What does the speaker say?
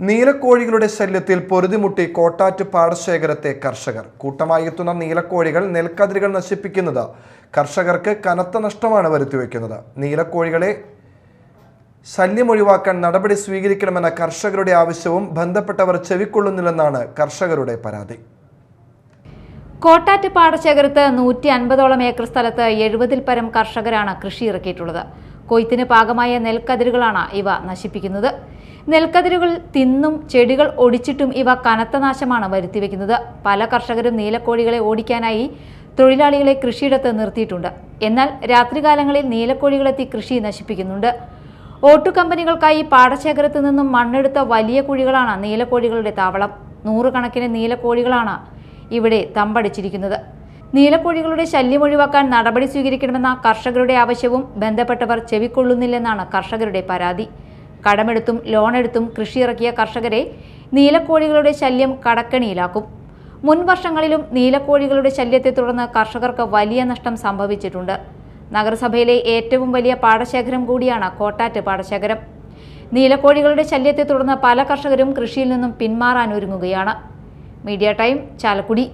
നീലക്കോഴികളുടെ ശല്യത്തിൽ പൊരുതിമുട്ടി കോട്ടാറ്റ് പാടശേഖരത്തെ കർഷകർ. കൂട്ടമായി എത്തുന്ന നീലക്കോഴികൾ നെൽക്കതിരുകൾ നശിപ്പിക്കുന്നത് കർഷകർക്ക് കനത്ത നഷ്ടമാണ് വരുത്തിവെക്കുന്നത്. നീലക്കോഴികളെ ശല്യം ഒഴിവാക്കാൻ നടപടി സ്വീകരിക്കണമെന്ന കർഷകരുടെ ആവശ്യവും ബന്ധപ്പെട്ടവർ ചെവിക്കൊള്ളുന്നില്ലെന്നാണ് കർഷകരുടെ പരാതി. കോട്ടാറ്റ് പാടശേഖരത്ത് നൂറ്റി അൻപതോളം ഏക്കർ സ്ഥലത്ത് എഴുപതിൽ പരം കർഷകരാണ് കൃഷി ഇറക്കിയിട്ടുള്ളത്. കൊയ്ത്തിന് പാകമായ നെൽക്കതിരുകളാണ് ഇവ നശിപ്പിക്കുന്നത്. നെൽക്കതിരുകൾ തിന്നും ചെടികൾ ഒടിച്ചിട്ടും ഇവ കനത്ത നാശമാണ് വരുത്തിവെക്കുന്നത്. പല കർഷകരും നീലക്കോഴികളെ ഓടിക്കാനായി തൊഴിലാളികളെ കൃഷിയിടത്ത് നിർത്തിയിട്ടുണ്ട്. എന്നാൽ രാത്രികാലങ്ങളിൽ നീലക്കോഴികളെത്തി കൃഷി നശിപ്പിക്കുന്നുണ്ട്. ഓട്ടു കമ്പനികൾക്കായി പാടശേഖരത്തു നിന്നും മണ്ണെടുത്ത വലിയ കുഴികളാണ് നീലക്കോഴികളുടെ താവളം. നൂറുകണക്കിന് നീലക്കോഴികളാണ് ഇവിടെ തമ്പടിച്ചിരിക്കുന്നത്. നീലക്കോഴികളുടെ ശല്യം ഒഴിവാക്കാൻ നടപടി സ്വീകരിക്കണമെന്ന കർഷകരുടെ ആവശ്യവും ബന്ധപ്പെട്ടവർ ചെവിക്കൊള്ളുന്നില്ലെന്നാണ് കർഷകരുടെ പരാതി. കടമെടുത്തും ലോണെടുത്തും കൃഷിയിറക്കിയ കർഷകരെ നീലക്കോഴികളുടെ ശല്യം കടക്കണിയിലാക്കും. മുൻ വർഷങ്ങളിലും നീലക്കോഴികളുടെ ശല്യത്തെ തുടർന്ന് കർഷകർക്ക് വലിയ നഷ്ടം സംഭവിച്ചിട്ടുണ്ട്. നഗരസഭയിലെ ഏറ്റവും വലിയ പാടശേഖരം കൂടിയാണ് കോട്ടാറ്റ് പാടശേഖരം. നീലക്കോഴികളുടെ ശല്യത്തെ തുടർന്ന് പല കർഷകരും കൃഷിയിൽ നിന്നും പിന്മാറാൻ ഒരുങ്ങുകയാണ്. Media time Chalakudy.